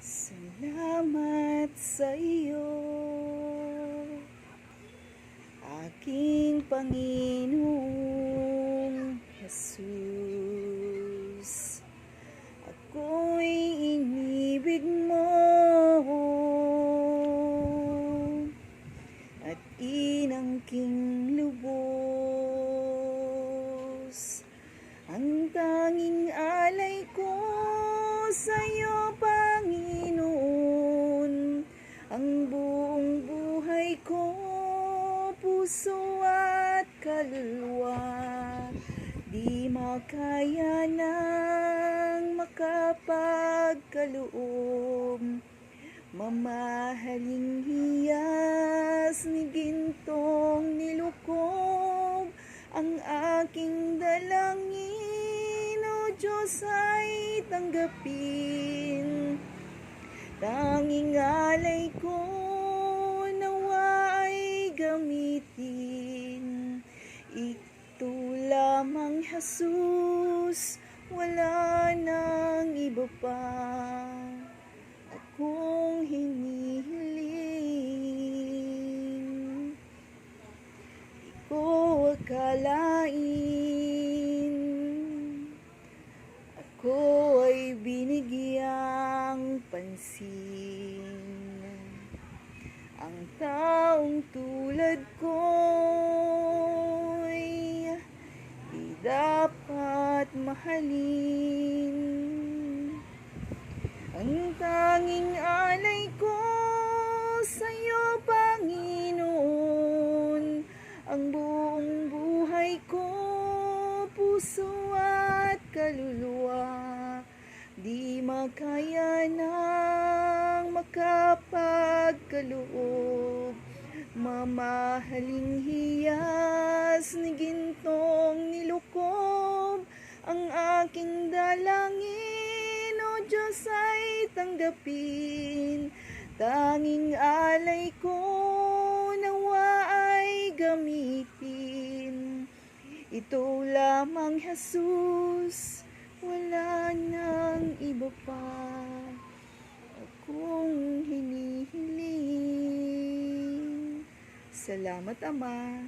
Salamat sa iyo, aking Panginoong Jesus. Ako'y inibig mo at inangking lubos. Ang tanging alay ko sa puso at kaluluwa, di makaya ng makapagkaloob. Mamahaling hiyas ni gintong nilukob ang aking dalangin, O Diyos ay tanggapin. Tanging alay ko lamang, Jesus, wala nang iba pa akong hinihiling. Di ko akalain ako ay binigyang pansin. Ang taong tulad ko'y dapat mahalin. Ang tanging alay ko sa iyo, Panginoon, ang buong buhay ko, puso at kaluluwa, di makaya ng makapagkaloob. Mamahaling hiyas ni aking dalangin, O Diyos ay tanggapin. Tanging alay ko nawa ay gamitin. Ito lamang, Jesus, wala nang iba pa akong hinihiling. Salamat, Ama.